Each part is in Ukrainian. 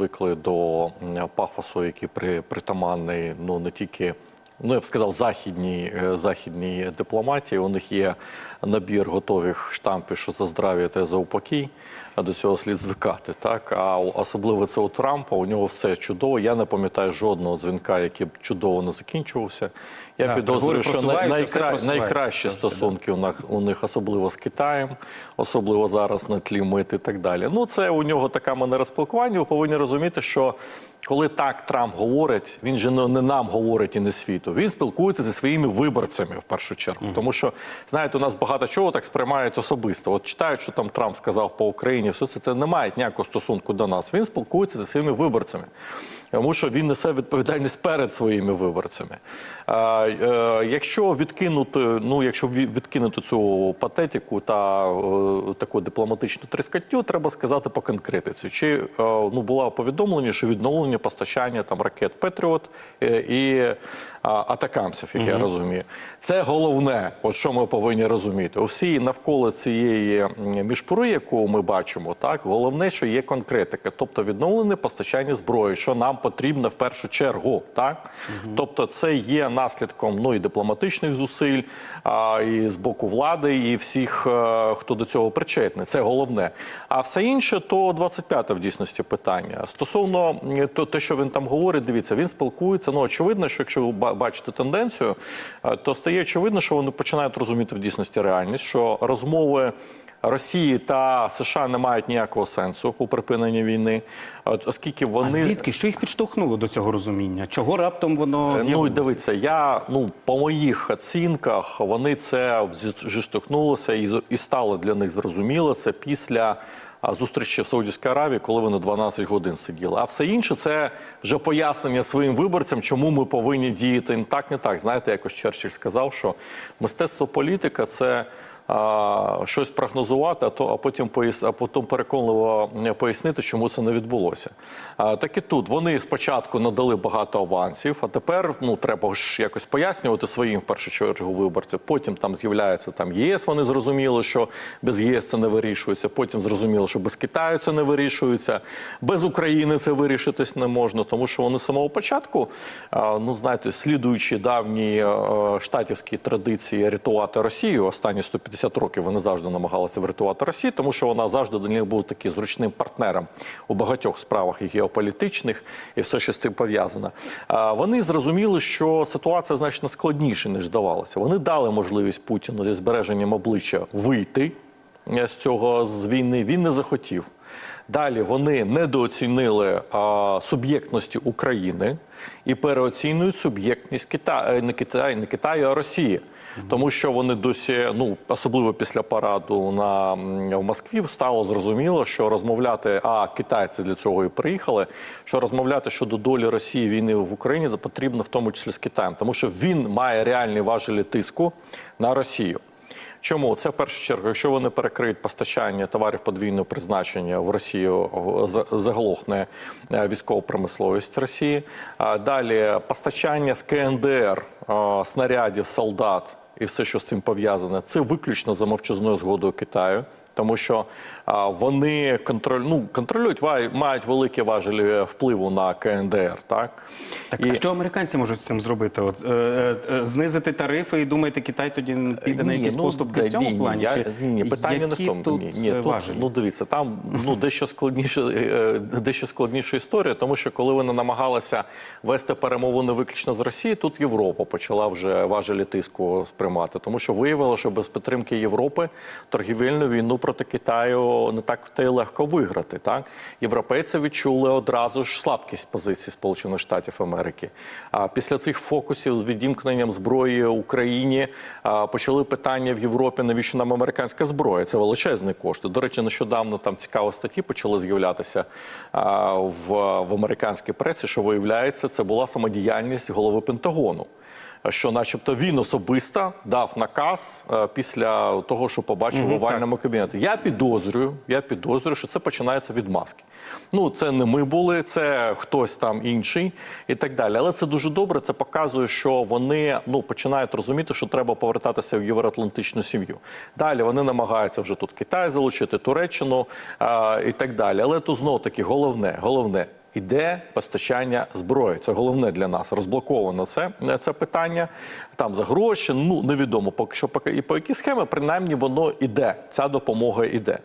звикли до пафосу, який при, притаманний ну не тільки. Ну, я б сказав, західній, е, західній дипломатії. У них є набір готових штампів, що за здрав'я та за упокій, а до цього слід звикати. Так? А особливо це у Трампа, у нього все чудово. Я не пам'ятаю жодного дзвінка, який б чудово не закінчувався. Я Так, підозрюю, що най- найкра... найкращі стосунки у них, у них особливо з Китаєм, особливо зараз на тлі мит і так далі. Ну, це у нього така манера спілкування. Ви повинні розуміти, що коли так Трамп говорить, він же не нам говорить і не світу. Він спілкується зі своїми виборцями в першу чергу. Тому що, знаєте, у нас багато чого так сприймають особисто. От читають, що там Трамп сказав по Україні, все це, це не має ніякого стосунку до нас. Він спілкується зі своїми виборцями. Тому що він несе відповідальність перед своїми виборцями. Е, якщо відкинути, ну якщо відкинути цю патетику та е, таку дипломатичну тріскаттю, треба сказати по конкретиці. Чи е, ну була повідомлення, що відновлення постачання там ракет Петріот і а, атакамсів, як я розумію, це головне, от що ми повинні розуміти. У всій навколо цієї м, мішпури, яку ми бачимо, так головне, що є конкретика, тобто відновлене постачання зброї, що нам потрібно в першу чергу, так тобто, це є наслідком ну і дипломатичних зусиль, а, і з боку влади, і всіх, е, хто до цього причетний. Це головне. А все інше, то 25-те в дійсності питання. Стосовно то, те, що він там говорить, дивіться, він спілкується. Ну очевидно, що якщо ви ба- бачите тенденцію, е, то стає очевидно, що вони починають розуміти в дійсності реальність, що розмови. Росії та США не мають ніякого сенсу у припиненні війни, оскільки А вони звідки? Що їх підштовхнуло до цього розуміння? Чого раптом воно Ну, з'явилося? дивіться, я ну по моїх оцінках вони це зіштовхнулося і, і стало для них зрозуміло. Це після а, зустрічі в Саудівській Аравії, коли вони 12 годин сиділи. А все інше це вже пояснення своїм виборцям, чому ми повинні діяти не так, не так. Знаєте, якось Черчилль сказав, що мистецтво політика це. А, щось прогнозувати, а то а потім пояс, а потім переконливо пояснити, чому це не відбулося. А, так і тут вони спочатку надали багато авансів, а тепер ну треба ж якось пояснювати своїм в першу чергу виборцям. Потім там з'являється там ЄС. Вони зрозуміли, що без ЄС це не вирішується. Потім зрозуміло, що без Китаю це не вирішується, без України це вирішитись не можна, тому що вони з самого початку, ну знаєте, слідуючи давні штатівські традиції рятувати Росію, останні 150 років вони завжди намагалися врятувати Росію, тому що вона завжди до них був таким зручним партнером у багатьох справах і геополітичних, і все, що з цим пов'язано. Вони зрозуміли, що ситуація значно складніша, ніж здавалося. Вони дали можливість Путіну зі збереженням обличчя вийти е, з цього з війни. Він не захотів. Далі вони недооцінили а, суб'єктності України і переоцінюють суб'єктність Китаю, не Китаю, не Китаю, а Росії. Тому що вони досі, ну особливо після параду на в Москві, стало зрозуміло, що розмовляти, а китайці для цього і приїхали. Що розмовляти щодо долі Росії війни в Україні потрібно в тому числі з Китаєм, тому що він має реальні важелі тиску на Росію. Чому це в першу чергу, якщо вони перекриють постачання товарів подвійного призначення в Росію, за- заглохне е, військова промисловість Росії. Далі постачання з КНДР е, снарядів, солдат і все, що з цим пов'язане, це виключно за мовчазною згодою Китаю. Тому що вони контроль, ну, контролюють, мають великі важелі впливу на КНДР. Так, Так, а що американці можуть з цим зробити? От, е, е, е, знизити тарифи і думаєте, Китай тоді піде на Ні, якісь ну, поступки в цьому ні, плані? Я, Чи ні, ні, питання не в тому. Тут ні, ні, е, тут, ну дивіться, там ну дещо складніше, е, дещо складніша історія, тому що коли вони намагалися вести перемовини виключно з Росії, тут Європа почала вже важелі тиску сприймати, тому що виявило, що без підтримки Європи торгівельну війну проти Китаю не так та й легко виграти. Так європейці відчули одразу ж слабкість позиції Сполучених Штатів Америки. А після цих фокусів з відімкненням зброї Україні почали питання в Європі, навіщо нам американська зброя? Це величезні кошти. До речі, нещодавно там цікаві статті почали з'являтися в, в американській пресі, що виявляється, це була самодіяльність голови Пентагону. Що, начебто, він особисто дав наказ е, після того, що побачив в овальному кабінеті. Я підозрюю, я підозрюю, що це починається від маски. Ну, це не ми були, це хтось там інший і так далі. Але це дуже добре. Це показує, що вони ну починають розуміти, що треба повертатися в євроатлантичну сім'ю. Далі вони намагаються вже тут Китай залучити, Туреччину е, і так далі. Але тут знов таки головне, головне Іде постачання зброї. Це головне для нас. Розблоковано це, це питання. Там за гроші. Ну невідомо поки що поки і по які схеми, принаймні воно іде. Ця допомога іде.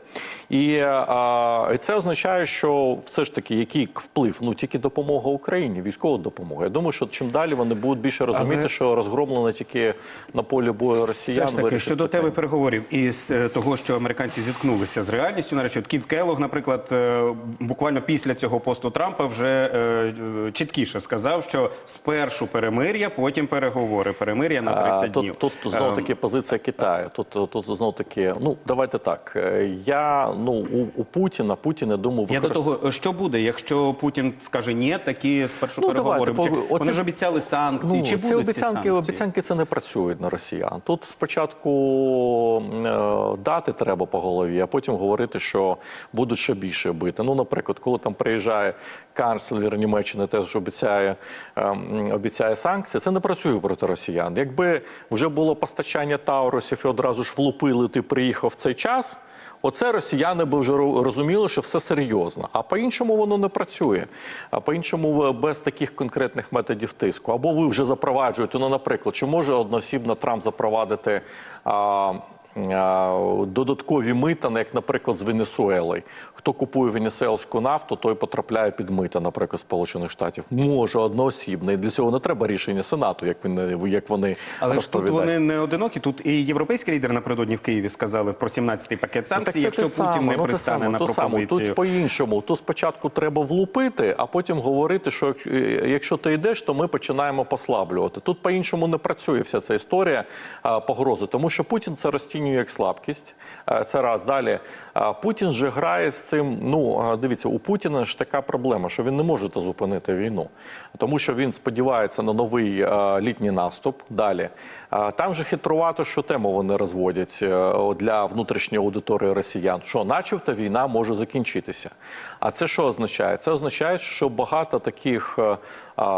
І, а, і це означає, що все ж таки який вплив? Ну тільки допомога Україні, військова допомога. Я думаю, що чим далі вони будуть більше розуміти, Але- що розгромлено тільки на полі бою росіян. Все ж таки, щодо теми переговорів і з е, того, що американці зіткнулися з реальністю, нарешті, от Кіт Келлог, наприклад, е, буквально після цього посту Трампа вже е, е, чіткіше сказав, що спершу перемир'я, потім переговори. Перемир'я на 30 А, днів. Тут, тут Ем, таки позиція Китаю. Тут, тут знов таки, ну давайте так. е, Я ну у, у Путіна Путін я думаю, Я до того, що буде, якщо Путін скаже ні, такі спершу Ну, переговори. давайте, Чи- оце- Вони ж обіцяли санкції. Ну, Чи ці будуть ці обіцянки, санкції? обіцянки це не працюють на росіян. Тут спочатку е, дати треба по голові, а потім говорити, що будуть ще більше бити. Ну, наприклад, коли там приїжджає канцлер Німеччини, теж обіцяє, е, обіцяє санкції, це не працює проти росіян. Якби вже було постачання Таурусів і одразу ж влупили, ти приїхав в цей час. Оце росіяни би вже розуміли, що все серйозно. А по-іншому воно не працює. А по-іншому е, без таких конкретних методів тиску. Або ви вже запроваджуєте, ну, наприклад, чи може одноосібно Трамп запровадити а, додаткові мита, ну, як, наприклад, з Венесуели. Хто купує венесуельську нафту, той потрапляє під мита, наприклад, Сполучених Штатів. Може одноосібно. І для цього не треба рішення Сенату, як він як вони Але ж тут вони не одинокі. Тут і європейський лідер напередодні в Києві сказали про 17-й пакет санкцій, Ну, якщо Путін саме, не ну, пристане на пропозицію. Тут по-іншому. Тут спочатку треба влупити, а потім говорити, що е, якщо ти йдеш, то ми починаємо послаблювати. Тут по-іншому не працює вся ця історія погрози, тому що Путін це розцінює як слабкість. Це раз далі. Путін же грає з цим. Ну дивіться, у Путіна ж така проблема, що він не може зупинити війну, тому що він сподівається на новий літній наступ. Далі там же хитрувато, що тему вони розводять е, для внутрішньої аудиторії росіян, що, начебто, війна може закінчитися. А це що означає? Це означає, що багато таких е,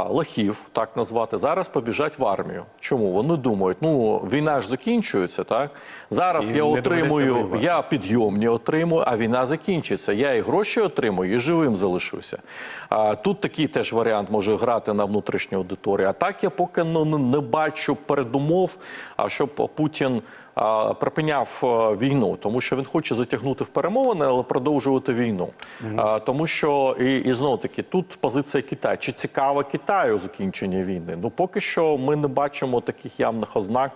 лохів, так назвати, зараз побіжать в армію. Чому? Вони думають, ну війна ж закінчується, так зараз І я отримую, я підйомні отримую, а війна закінчиться. Я і гроші отримую, і живим залишуся. А, тут такий теж варіант може грати на внутрішню аудиторію. А так я поки ну, не бачу передумов, а щоб Путін. Припиняв війну, тому що він хоче затягнути в перемовини, але продовжувати війну. А, Тому що і, і знову таки тут позиція Китаю. Чи цікава Китаю закінчення війни? Ну поки що ми не бачимо таких явних ознак,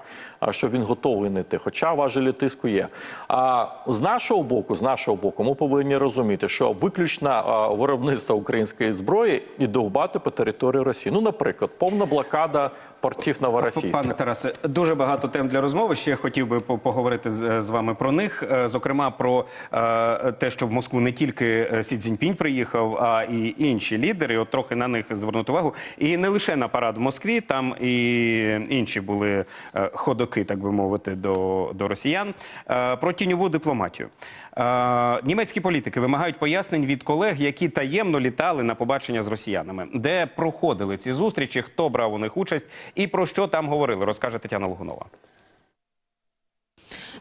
що він готовий не йти. Хоча важелі тиску є. А з нашого боку, з нашого боку, ми повинні розуміти, що виключно виробництво української зброї і довбати по території Росії. Ну, наприклад, повна блокада портів Новоросійська. Пане Тарасе, дуже багато тем для розмови. Ще хотів би по- поговорити з, вами про них. Е, Зокрема, про е, те, що в Москву не тільки е, Сі Цзіньпінь приїхав, а і інші лідери. От трохи на них звернути увагу. І не лише на парад в Москві, там і інші були ходоки, так би мовити, до, до росіян. Про тіньову дипломатію. Е, Німецькі політики вимагають пояснень від колег, які таємно літали на побачення з росіянами, де проходили ці зустрічі, хто брав у них участь і про що там говорили, розкаже Тетяна Логунова.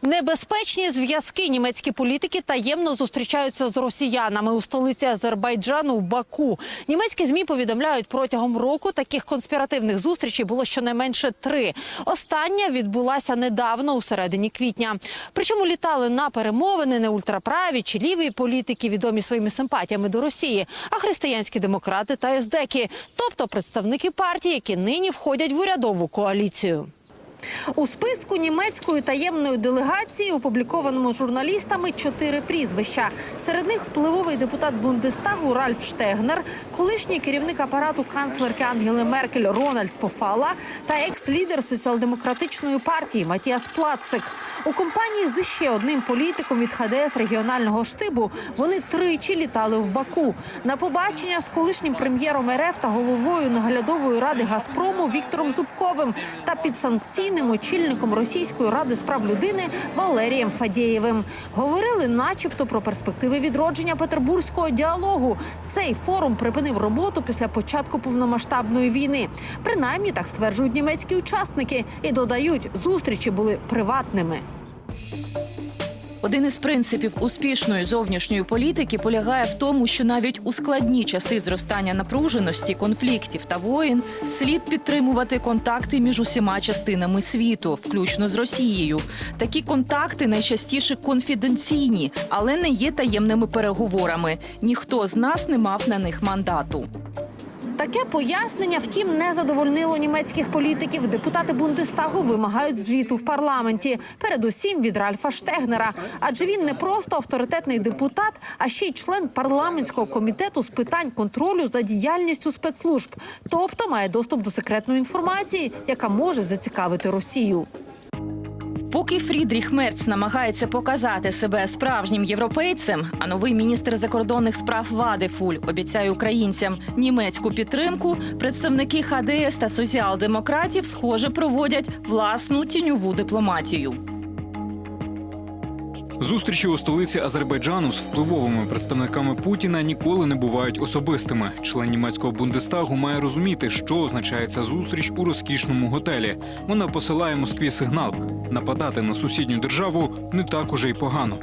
Небезпечні зв'язки німецькі політики таємно зустрічаються з росіянами у столиці Азербайджану в Баку. Німецькі змі повідомляють, протягом року таких конспіративних зустрічей було щонайменше три. Остання відбулася недавно у середині квітня. Причому літали на перемовини не ультраправі чи ліві політики, відомі своїми симпатіями до Росії, а християнські демократи та ездеки, тобто представники партій, які нині входять в урядову коаліцію. У списку німецької таємної делегації, опублікованому журналістами, чотири прізвища. Серед них впливовий депутат Бундестагу Ральф Штегнер, колишній керівник апарату канцлерки Ангели Меркель Рональд Пофала та екс-лідер соціал-демократичної партії Матіас Плацик. У компанії з ще одним політиком від ХДС регіонального штибу вони тричі літали в Баку на побачення з колишнім прем'єром РФ та головою наглядової ради Газпрому Віктором Зубковим та підсанкційним очільником Російської ради з прав людини Валерієм Фадєєвим. Говорили, начебто, про перспективи відродження петербурзького діалогу. Цей форум припинив роботу після початку повномасштабної війни. Принаймні так стверджують німецькі учасники і додають, зустрічі були приватними. Один із принципів успішної зовнішньої політики полягає в тому, що навіть у складні часи зростання напруженості, конфліктів та воїн слід підтримувати контакти між усіма частинами світу, включно з Росією. Такі контакти найчастіше конфіденційні, але не є таємними переговорами. Ніхто з нас не мав на них мандату. Таке пояснення, втім, не задовольнило німецьких політиків. Депутати Бундестагу вимагають звіту в парламенті, передусім від Ральфа Штегнера. Адже він не просто авторитетний депутат, а ще й член парламентського комітету з питань контролю за діяльністю спецслужб, тобто має доступ до секретної інформації, яка може зацікавити Росію. Поки Фрідріх Мерц намагається показати себе справжнім європейцем, а новий міністр закордонних справ Вади Фуль обіцяє українцям німецьку підтримку, представники ХДС та соціал-демократів, схоже, проводять власну тіньову дипломатію. Зустрічі у столиці Азербайджану з впливовими представниками Путіна ніколи не бувають особистими. Член німецького бундестагу має розуміти, що означає ця зустріч у розкішному готелі. Вона посилає Москві сигнал: нападати на сусідню державу не так уже й погано.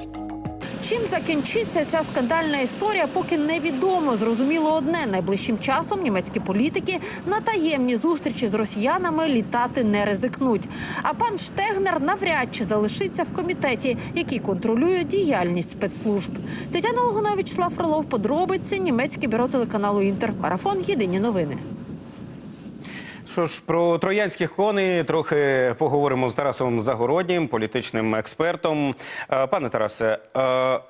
Чим закінчиться ця скандальна історія, поки невідомо. Зрозуміло одне найближчим часом німецькі політики на таємні зустрічі з росіянами літати не ризикнуть. А пан Штегнер навряд чи залишиться в комітеті, який контролює діяльність спецслужб. Тетяна Логунович, Слав Фролов, подробиці німецьке бюро телеканалу Інтер. Марафон. Єдині новини. Що ж, про троянських коней трохи поговоримо з Тарасом Загороднім, політичним експертом. Е, Пане Тарасе, е,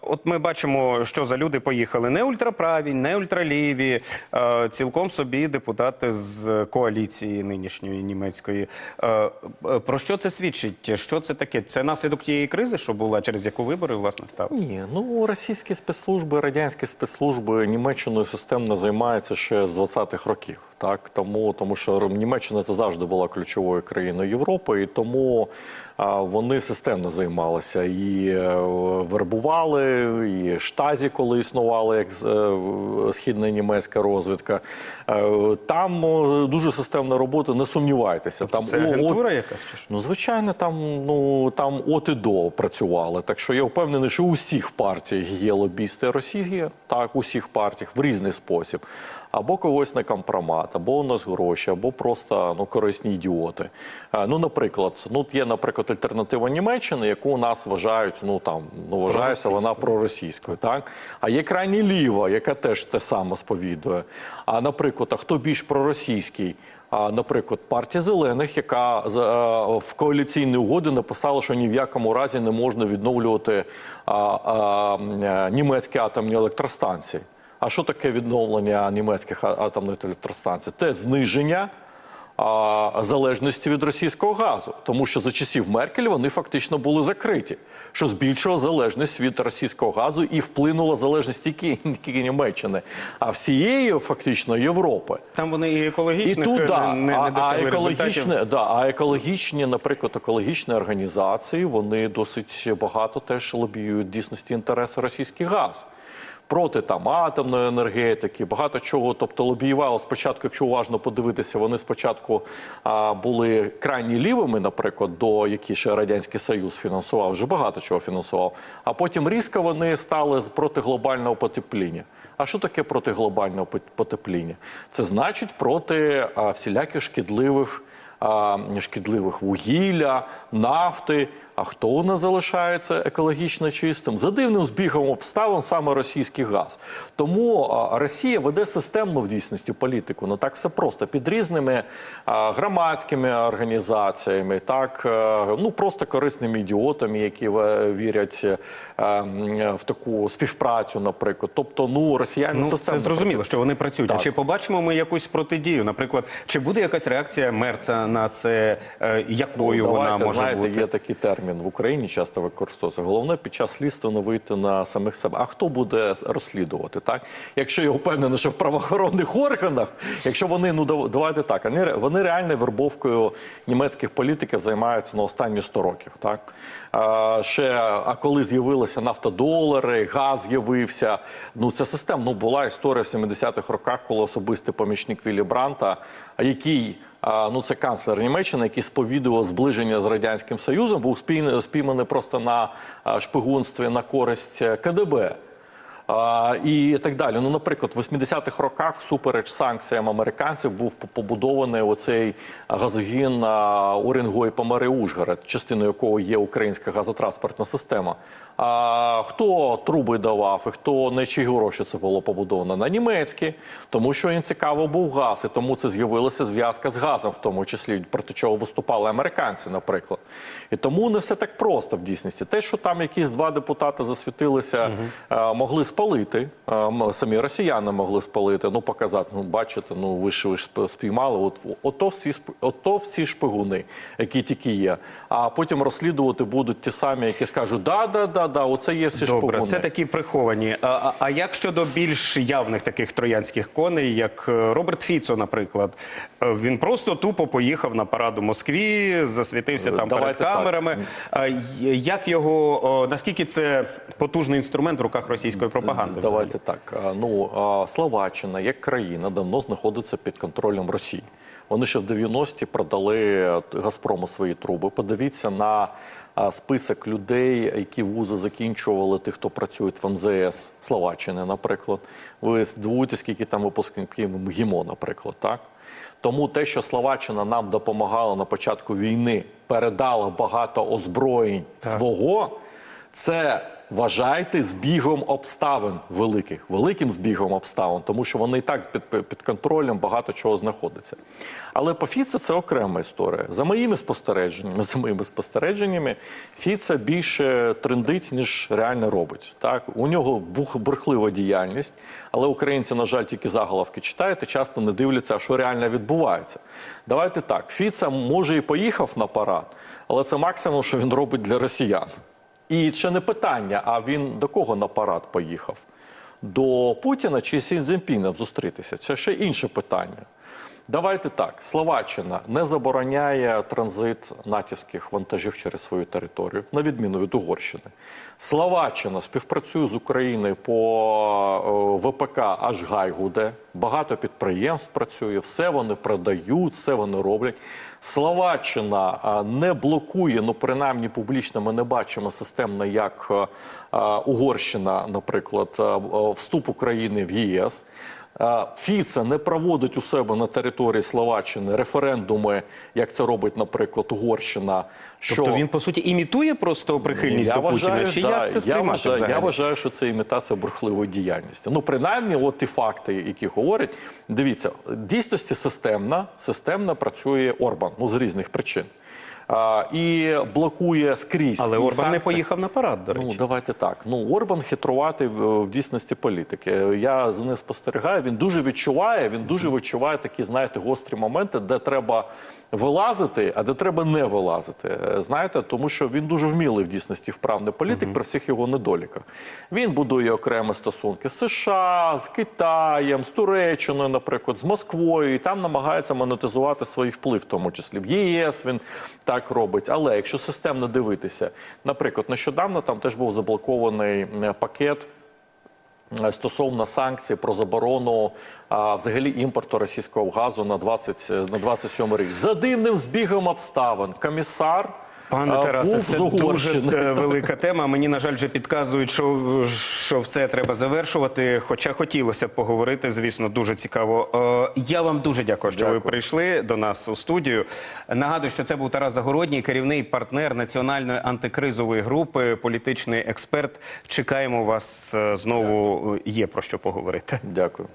от ми бачимо, що за люди поїхали не ультраправі, не ультраліві, е, цілком собі депутати з коаліції нинішньої німецької. Про що це свідчить? Що це таке? Це наслідок тієї кризи, що була, через яку вибори власне сталися? Ні, ну російські спецслужби, радянські спецслужби Німеччиною системно займаються ще з 20-х років. Так тому, тому що Німеччина це завжди була ключовою країною Європи, і тому вони системно займалися і е, вербували, і штазі, коли існували як е, східна німецька розвідка. Е, Там дуже системна робота, не сумнівайтеся. Там Це агентура якась чи що? Ну, звичайно, там ну там от і до працювали. Так що я впевнений, що у всіх партіях є лобісти російські, так, у всіх партіях в різний спосіб. Або когось на компромат, або у нас гроші, або просто ну корисні ідіоти. Е, Ну, наприклад, ну є, наприклад, альтернатива Німеччини, яку у нас вважають, ну там ну вважається вона проросійською, так а є крайні ліва, яка теж те саме сповідує. А наприклад, а хто більш проросійський? А, наприклад, партія зелених, яка е, в коаліційній угоді написала, що ні в якому разі не можна відновлювати а, а, е, німецькі атомні електростанції. А що таке відновлення німецьких атомних електростанцій? Це зниження а, залежності від російського газу, тому що за часів Меркель вони фактично були закриті, що збільшило залежність від російського газу і вплинуло залежність тільки, тільки Німеччини, а всієї фактично Європи. Там вони і І тут е, да, не, не а, а екологічне, да, а екологічні, наприклад, екологічні організації, вони досить багато теж лобіюють дійсності інтереси російський газ. Проти там атомної енергетики, багато чого. Тобто лобіювало спочатку, якщо уважно подивитися, вони спочатку а, були крайні лівими, наприклад, до які ще радянський союз фінансував, вже багато чого фінансував. А потім різко вони стали проти глобального потепління. А що таке проти глобального потепління? Це значить проти а, всіляких шкідливих шкідливих вугілля, нафти. А хто у нас залишається екологічно чистим? За дивним збігом обставин саме російський газ. Тому Росія веде системну в дійсності політику. Не так все просто під різними громадськими організаціями, так е, ну просто корисними ідіотами, які е, вірять е, в таку співпрацю, наприклад. Тобто, ну росіяни Ну, це зрозуміло, що вони працюють. А чи побачимо ми якусь протидію? Наприклад, чи буде якась реакція Мерца на це, якою Ну, вона може знаєте, бути? є такий термін в Україні, часто використовується. Головне під час слідства не вийти на самих себе. А хто буде розслідувати? Так, якщо я впевнений, що в правоохоронних органах, якщо вони ну дав- давайте так, вони, вони реально вербовкою німецьких політиків займаються на останні 100 років. Так а, ще а коли з'явилися нафтодолари, газ з'явився. Ну це система. Ну була історія в 70-х роках, коли особистий помічник Віллі Бранта, який ну це канцлер Німеччини, який сповідував зближення з радянським Союзом, був спійманий просто на шпигунстві на користь е, КДБ. А, і так далі. Ну, наприклад, в 80-х роках, всупереч санкціям американців, був побудований оцей газогін Орінгой Помари Ужгород, частиною якого є українська газотранспортна система. А хто труби давав і хто на чиї гроші це було побудовано? На німецькі, тому що їм цікаво був газ, і тому це з'явилася зв'язка з газом, в тому числі проти чого виступали американці, наприклад. І тому не все так просто в дійсності. Те, що там якісь два депутати засвітилися, е, могли спалити. е, Самі росіяни могли спалити. Ну показати. Ну бачите, ну ви ж ви ж спіймали. От ото всі ото всі шпигуни, які тільки є. А потім розслідувати будуть ті самі, які скажуть, да, да, да, да, оце є всі Добре, шпигуни. це такі приховані. А, а, як щодо більш явних таких троянських коней, як е, Роберт Фіцо, наприклад, Е, він просто тупо поїхав на парад у Москві, засвітився там Давайте перед камерами. Й- як його наскільки це потужний інструмент в руках російської пропаганди? Давайте так. Ну Словаччина як країна давно знаходиться під контролем Росії. Вони ще в 90-ті продали Газпрому свої труби. Подивіться на список людей, які вузи закінчували, тих, хто працюють в МЗС Словаччини, наприклад. Ви здивуєтесь, скільки там випускників МГІМО, наприклад, так? Тому те, що Словаччина нам допомагала на початку війни, передала багато озброєнь свого, це вважайте збігом обставин великих, великим збігом обставин, тому що вони і так під, під контролем багато чого знаходиться. Але по Фіце це окрема історія. За моїми спостереженнями, за моїми спостереженнями, Фіце більше трендить, ніж реально робить. Так у нього бурхлива діяльність, але українці, на жаль, тільки заголовки читають і часто не дивляться, що реально відбувається. Давайте так. Фіце може і поїхав на парад, але це максимум, що він робить для росіян. І ще не питання, а він до кого на парад поїхав? До Путіна чи Сі Цзіньпіна зустрітися? Це ще інше питання. Давайте так. Словаччина не забороняє транзит натівських вантажів через свою територію, на відміну від Угорщини. Словаччина співпрацює з Україною по е, ВПК аж Гайгуде. Багато підприємств працює, все вони продають, все вони роблять. Словаччина не блокує, ну принаймні публічно ми не бачимо системно, як е, е, Угорщина, наприклад, е, вступ України в ЄС. Фіце не проводить у себе на території Словаччини референдуми, як це робить, наприклад, Угорщина. Що Тобто він по суті імітує просто прихильність до Путіна? Чи да, як це я вважаю, взагалі? я вважаю, що це імітація бурхливої діяльності. Ну, принаймні, от ті факти, які говорять. Дивіться, дійсності системна, системно працює Орбан, ну з різних причин. А, і блокує скрізь. Але І Орбан не поїхав на парад, до речі. Ну, давайте так. Ну, Орбан хитруватий в, в дійсності політики. Я за ним спостерігаю. Він дуже відчуває, він дуже відчуває такі, знаєте, гострі моменти, де треба вилазити, а де треба не вилазити. Е, Знаєте, тому що він дуже вмілий в дійсності вправний політик при всіх його недоліках. Він будує окремі стосунки з США, з Китаєм, з Туреччиною, наприклад, з Москвою, і там намагається монетизувати свій вплив, в тому числі в ЄС. Він так робить. Але якщо системно дивитися, наприклад, нещодавно там теж був заблокований е, пакет. Е, Стосовно санкцій про заборону а, взагалі імпорту російського газу на 20, на 27 рік. За дивним збігом обставин комісар Пане Тарасе, це дуже е, велика тема. Мені, на жаль, вже підказують, що, що все треба завершувати. Хоча хотілося б поговорити, звісно, дуже цікаво. Е, Я вам дуже дякую, що ви прийшли до нас у студію. Нагадую, що це був Тарас Загородній, керівний партнер національної антикризової групи, політичний експерт. Чекаємо вас е, знову. Є про що поговорити. Дякую.